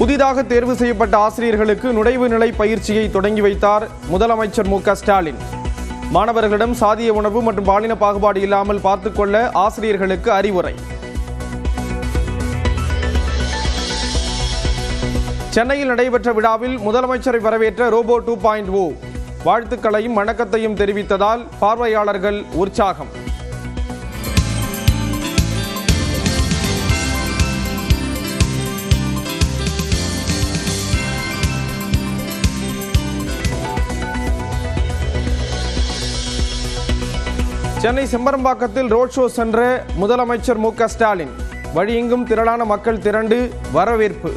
புதிதாக தேர்வு செய்யப்பட்ட ஆசிரியர்களுக்கு நுழைவு நிலை பயிற்சியை தொடங்கி வைத்தார் முதலமைச்சர் மு க ஸ்டாலின். மாணவர்களிடம் சாதிய உணவு மற்றும் பாலின பாகுபாடு இல்லாமல் பார்த்துக்கொள்ள ஆசிரியர்களுக்கு அறிவுரை. சென்னையில் நடைபெற்ற விழாவில் முதலமைச்சரை வரவேற்ற ரோபோ டூ பாயிண்ட் ஓ. வாழ்த்துக்களையும் வணக்கத்தையும் தெரிவித்ததால் பார்வையாளர்கள் உற்சாகம். சென்னை செம்பரம்பாக்கத்தில் ரோட் ஷோ சென்ற முதலமைச்சர் மு க ஸ்டாலின் வழியெங்கும் திரளான மக்கள் திரண்டு வரவேற்பு.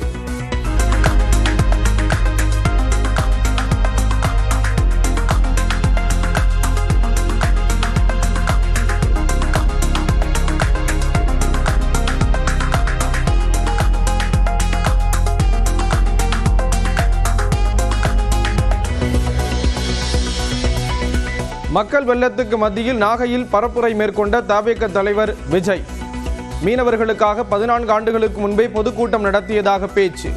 மக்கள் வெள்ளத்துக்கு மத்தியில் நாகையில் பரப்புரை மேற்கொண்ட தவேக தலைவர் விஜய். மீனவர்களுக்காக பதினான்கு ஆண்டுகளுக்கு முன்பே பொதுக்கூட்டம் நடத்தியதாக பேச்சு.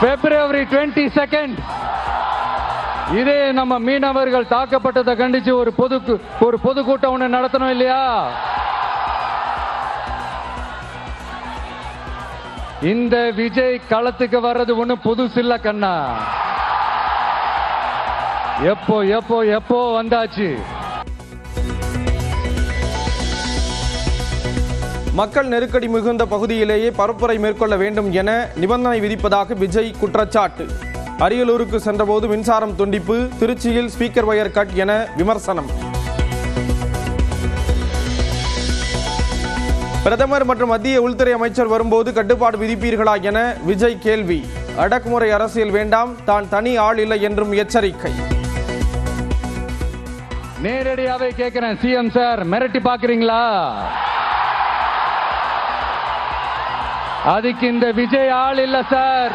பிப்ரவரி டுவெண்ட்டி செகண்ட் இதே நம்ம மீனவர்கள் தாக்கப்பட்டதை கண்டிச்சு ஒரு பொது ஒரு பொதுக்கூட்டம் ஒன்று நடத்தணும் இல்லையா? இந்த விஜய் களத்துக்கு வர்றது ஒன்றும் புதுசில்ல கண்ணா. எப்போ எப்போ எப்போ வந்தாச்சு? மக்கள் நெருக்கடி மிகுந்த பகுதியிலேயே பரப்புரை மேற்கொள்ள வேண்டும் என நிபந்தனை விதிப்பதாக விஜய் குற்றச்சாட்டு. அரியலூருக்கு சென்றபோது மின்சாரம் துண்டிப்பு திருச்சியில் ஸ்பீக்கர் ஒயர் கட் என விமர்சனம். பிரதமர் மற்றும் மத்திய உள்துறை அமைச்சர் வரும்போது கட்டுப்பாடு விதிப்பீர்களா என விஜய் கேள்வி. அடக்குமுறை அரசியல் வேண்டாம் தான் தனி ஆள் இல்லை என்றும் எச்சரிக்கை. நேரடியாவே கேட்கிறேன் சிஎம் சார் மிரட்டி பாக்குறீங்களா அதுக்கு இந்த விஜய் ஆள் இல்ல சார்.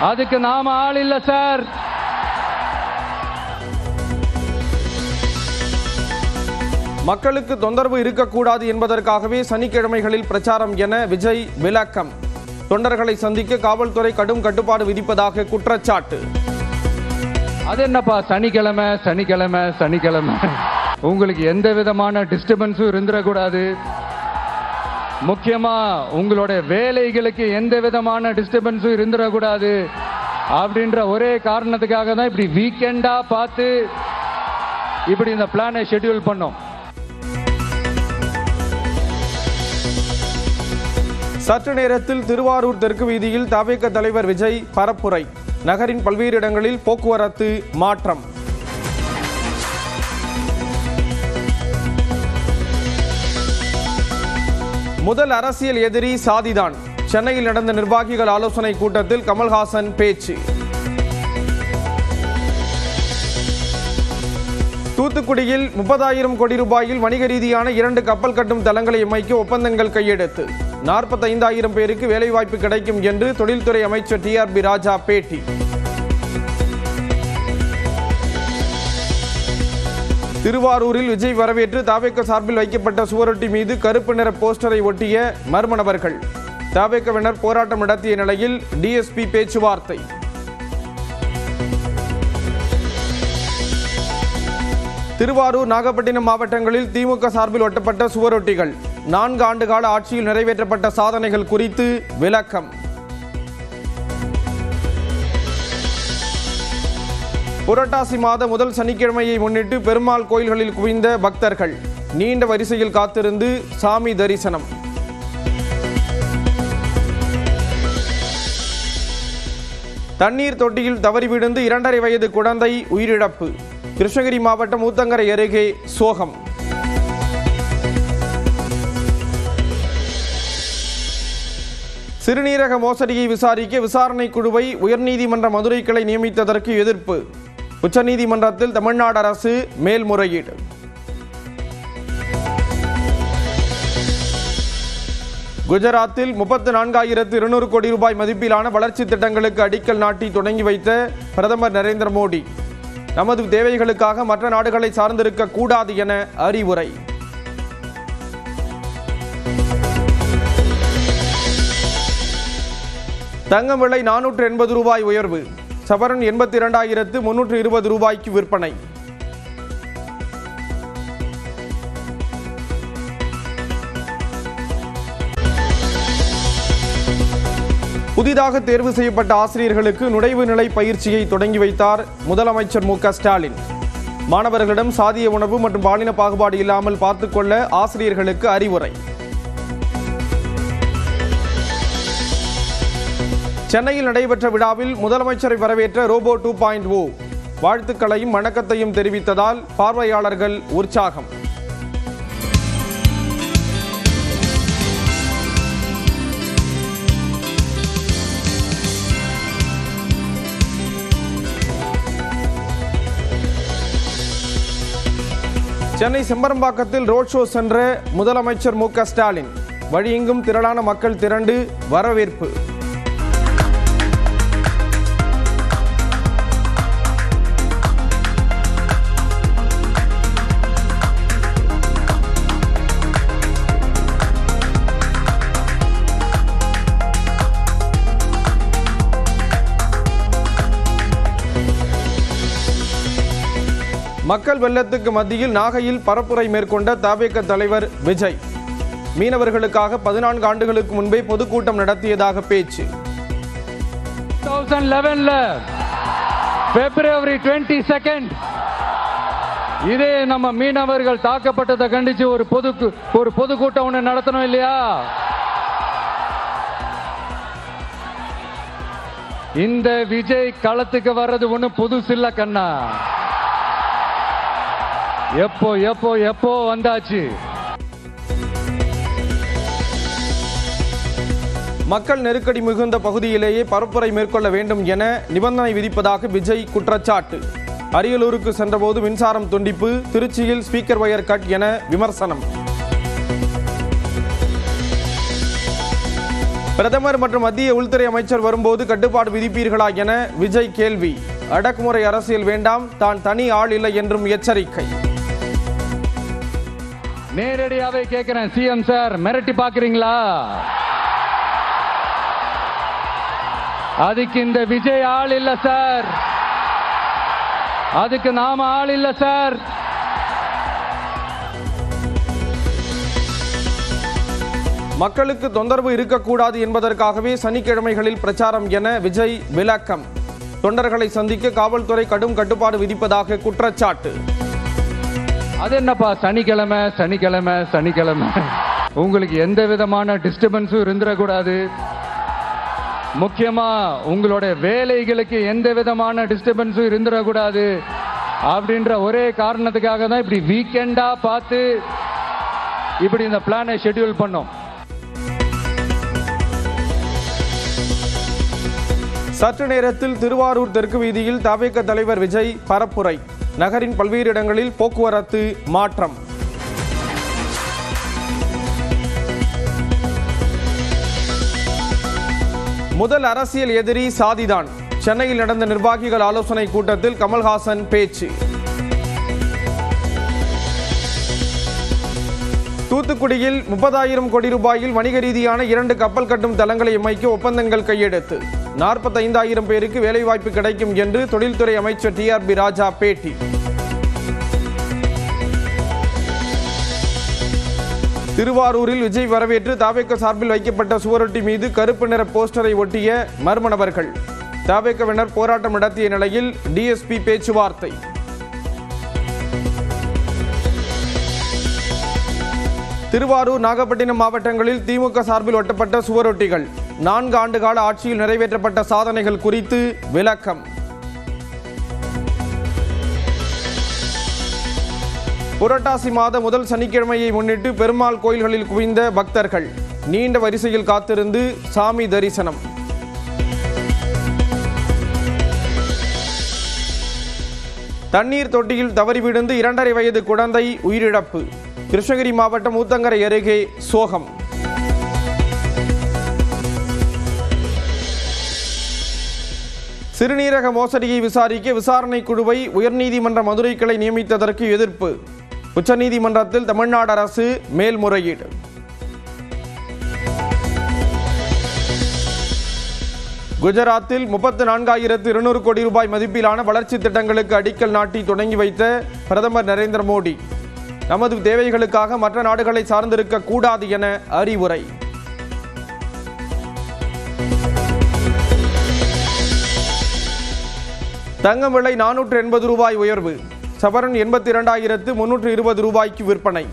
அதுக்கு நாம ஆள் இல்ல சார். மக்களுக்கு தொந்தரவு இருக்கக்கூடாது என்பதற்காகவே சனிக்கிழமைகளில் பிரச்சாரம் என விஜய் விளக்கம். தொண்டர்களை சந்திக்க காவல்துறை கடும் கட்டுப்பாடு விதிப்பதாக குற்றச்சாட்டு. அது என்னப்பா? சனிக்கிழமை சனிக்கிழமை சனிக்கிழமை. உங்களுக்கு எந்த விதமான டிஸ்டர்பன்ஸும் இருந்துடக்கூடாது முக்கியமா உங்களுடைய வேலைகளுக்கு எந்த விதமான டிஸ்டர்பன்ஸும் இருந்துடக்கூடாது அப்படின்ற ஒரே காரணத்துக்காக தான் இப்படி வீக்கெண்டா பார்த்து இப்படி இந்த பிளானை ஷெட்யூல் பண்ணோம். சற்று நேரத்தில் திருவாரூர் தெற்கு வீதியில் தவிக தலைவர் விஜய் பரப்புரை. நகரின் பல்வேறு இடங்களில் போக்குவரத்து மாற்றம். முதல் அரசியல் எதிரி சாதிதான். சென்னையில் நடந்த நிர்வாகிகள் ஆலோசனை கூட்டத்தில் கமல்ஹாசன் பேச்சு. தூத்துக்குடியில் முப்பதாயிரம் கோடி ரூபாயில் வணிக ரீதியான இரண்டு கப்பல் கட்டும் தளங்களை அமைக்க ஒப்பந்தங்கள் கையெழுத்து. நாற்பத்தைந்தாயிரம் பேருக்கு வேலைவாய்ப்பு கிடைக்கும் என்று தொழில்துறை அமைச்சர் டிஆர்பி ராஜா பேட்டி. திருவாரூரில் விஜய் வரவேற்று தாவேக்க சார்பில் வைக்கப்பட்ட சுவரொட்டி மீது கருப்பு நிற போஸ்டரை ஒட்டிய மர்ம நபர்கள். தாவேக்கவினர் போராட்டம் நடத்திய நிலையில் டிஎஸ்பி பேச்சுவார்த்தை. திருவாரூர் நாகப்பட்டினம் மாவட்டங்களில் திமுக சார்பில் ஒட்டப்பட்ட சுவரொட்டிகள். நான்கு ஆண்டு கால ஆட்சியில் நிறைவேற்றப்பட்ட சாதனைகள் குறித்து விளக்கம். புரட்டாசி மாத முதல் சனிக்கிழமையை முன்னிட்டு பெருமாள் கோயில்களில் குவிந்த பக்தர்கள். நீண்ட வரிசையில் காத்திருந்து சாமி தரிசனம். தண்ணீர் தொட்டியில் தவறி விழுந்து இரண்டரை வயது குழந்தை உயிரிழப்பு. கிருஷ்ணகிரி மாவட்டம் ஊத்தங்கரை அருகே சோகம். சிறுநீரக மோசடியை விசாரிக்க விசாரணை குழுவை உயர்நீதிமன்ற மதுரை கிளை நியமித்ததற்கு எதிர்ப்பு. உச்சநீதிமன்றத்தில் தமிழ்நாடு அரசு மேல்முறையீடு. குஜராத்தில் முப்பத்து நான்காயிரத்து இருநூறு கோடி ரூபாய் மதிப்பிலான வளர்ச்சி திட்டங்களுக்கு அடிக்கல் நாட்டி தொடங்கி வைத்த பிரதமர் நரேந்திர மோடி. நமது தேவைகளுக்காக மற்ற நாடுகளை சார்ந்திருக்க கூடாது என அறிவுரை. தங்கம் விலை நானூற்று எண்பது ரூபாய் உயர்வு. சவரன் எண்பத்தி இரண்டாயிரத்து முன்னூற்று இருபது ரூபாய்க்கு விற்பனை. புதிதாக தேர்வு செய்யப்பட்ட ஆசிரியர்களுக்கு நுழைவு நிலை பயிற்சியை தொடங்கி வைத்தார் முதலமைச்சர் மு க ஸ்டாலின். மாணவர்களிடம் சாதிய உணவு மற்றும் பாலின பாகுபாடு இல்லாமல் பார்த்துக்கொள்ள ஆசிரியர்களுக்கு அறிவுரை. சென்னையில் நடைபெற்ற விழாவில் முதலமைச்சரை வரவேற்ற ரோபோ டூ பாயிண்ட் ஓ. வாழ்த்துக்களையும் வணக்கத்தையும் தெரிவித்ததால் பார்வையாளர்கள் உற்சாகம். சென்னை செம்பரம்பாக்கத்தில் ரோட் ஷோ சென்ற முதலமைச்சர் மு க ஸ்டாலின். வழியெங்கும் திரளான மக்கள் திரண்டு வரவேற்பு. மக்கள் வெள்ளத்துக்கு மத்தியில் நாகையில் பரப்புரை மேற்கொண்ட தவேக தலைவர் விஜய். மீனவர்களுக்காக பதினான்கு ஆண்டுகளுக்கு முன்பே பொதுக்கூட்டம் நடத்தியதாக பேச்சு. பிப்ரவரி டுவெண்ட்டி செகண்ட் இதே நம்ம மீனவர்கள் தாக்கப்பட்டதை கண்டிச்சு ஒரு பொது ஒரு பொதுக்கூட்டம் ஒன்று நடத்தணும் இல்லையா? இந்த விஜய் களத்துக்கு வர்றது ஒன்றும் புதுசில்ல கண்ணா. எப்போ எப்போ எப்போ வந்தாச்சு? மக்கள் நெருக்கடி மிகுந்த பகுதியிலேயே பரப்புரை மேற்கொள்ள வேண்டும் என நிபந்தனை விதிப்பதாக விஜய் குற்றச்சாட்டு. அரியலூருக்கு சென்றபோது மின்சாரம் துண்டிப்பு திருச்சியில் ஸ்பீக்கர் ஒயர் கட் என விமர்சனம். பிரதமர் மற்றும் மத்திய உள்துறை அமைச்சர் வரும்போது கட்டுப்பாடு விதிப்பீர்களா என விஜய் கேள்வி. அடக்குமுறை அரசியல் வேண்டாம் தான் தனி ஆள் இல்லை என்றும் எச்சரிக்கை. நேரடியாவே கேட்கிறேன் சிஎம் சார் மிரட்டி பாக்குறீங்களா அதுக்கு இந்த விஜய் ஆள் இல்ல சார் அதுக்கு நாம ஆள் இல்ல சார் மக்களுக்கு தொந்தரவு இருக்கக்கூடாது என்பதற்காகவே சனிக்கிழமைகளில் பிரச்சாரம் என விஜய் விளக்கம். தொண்டர்களை சந்திக்க காவல்துறை கடும் கட்டுப்பாடு விதிப்பதாக குற்றச்சாட்டு. அது என்னப்பா? சனிக்கிழமை சனிக்கிழமை சனிக்கிழமை. உங்களுக்கு எந்த விதமான டிஸ்டர்பன்ஸும் இருந்துடக்கூடாது. முக்கியமா உங்களோட வேலைகளுக்கு எந்த விதமான டிஸ்டர்பன்ஸும் இருந்துடக்கூடாது. அப்படின்ற ஒரே காரணத்துக்காக தான் இப்படி வீக்கெண்டா பார்த்து இப்படி இந்த பிளானை ஷெட்யூல் பண்ணோம். சற்று நேரத்தில் திருவாரூர் தெற்கு வீதியில் தவிக தலைவர் விஜய் பரப்புரை. நகரின் பல்வேறு இடங்களில் போக்குவரத்து மாற்றம். முதல் அரசியல் எதிரி சாதிதான். சென்னையில் நடந்த நிர்வாகிகள் ஆலோசனை கூட்டத்தில் கமல்ஹாசன் பேச்சு. தூத்துக்குடியில் முப்பதாயிரம் கோடி ரூபாயில் வணிக ரீதியான இரண்டு கப்பல் கட்டும் தளங்களை அமைக்க ஒப்பந்தங்கள் கையெழுத்து நாற்பத்தைந்தாயிரம் பேருக்கு வேலைவாய்ப்பு கிடைக்கும் என்று தொழில்துறை அமைச்சர் டி ஆர் பி ராஜா பேட்டி. திருவாரூரில் விஜய் வரவேற்று தாவேக்க சார்பில் வைக்கப்பட்ட சுவரொட்டி மீது கருப்பு நிற போஸ்டரை ஒட்டிய மர்ம நபர்கள். தாவேக்கவினர் போராட்டம் நடத்திய நிலையில் டிஎஸ்பி பேச்சுவார்த்தை. திருவாரூர் நாகப்பட்டினம் மாவட்டங்களில் திமுக சார்பில் ஒட்டப்பட்ட சுவரொட்டிகள். நான்கு ஆண்டுகால ஆட்சியில் நிறைவேற்றப்பட்ட சாதனைகள் குறித்து விளக்கம். புரட்டாசி மாத முதல் சனிக்கிழமையை முன்னிட்டு பெருமாள் கோயில்களில் குவிந்த பக்தர்கள். நீண்ட வரிசையில் காத்திருந்து சாமி தரிசனம். தண்ணீர் தொட்டியில் தவறி விழுந்து இரண்டரை வயது குழந்தை உயிரிழப்பு. கிருஷ்ணகிரி மாவட்டம் ஊத்தங்கரை அருகே சோகம். சிறுநீரக மோசடியை விசாரிக்க விசாரணை குழுவை உயர்நீதிமன்ற மதுரை கிளை நியமித்ததற்கு எதிர்ப்பு. உச்சநீதிமன்றத்தில் தமிழ்நாடு அரசு மேல்முறையீடு. குஜராத்தில் முப்பத்து நான்காயிரத்து இருநூறு கோடி ரூபாய் மதிப்பிலான வளர்ச்சி திட்டங்களுக்கு அடிக்கல் நாட்டி தொடங்கி வைத்த பிரதமர் நரேந்திர மோடி. நமது தேவைகளுக்காக மற்ற நாடுகளை சார்ந்திருக்க கூடாது என அறிவுரை. தங்கம் விலை நானூற்று எண்பது ரூபாய் உயர்வு. சவரன் எண்பத்தி இரண்டாயிரத்து முன்னூற்று இருபது ரூபாய்க்கு விற்பனை.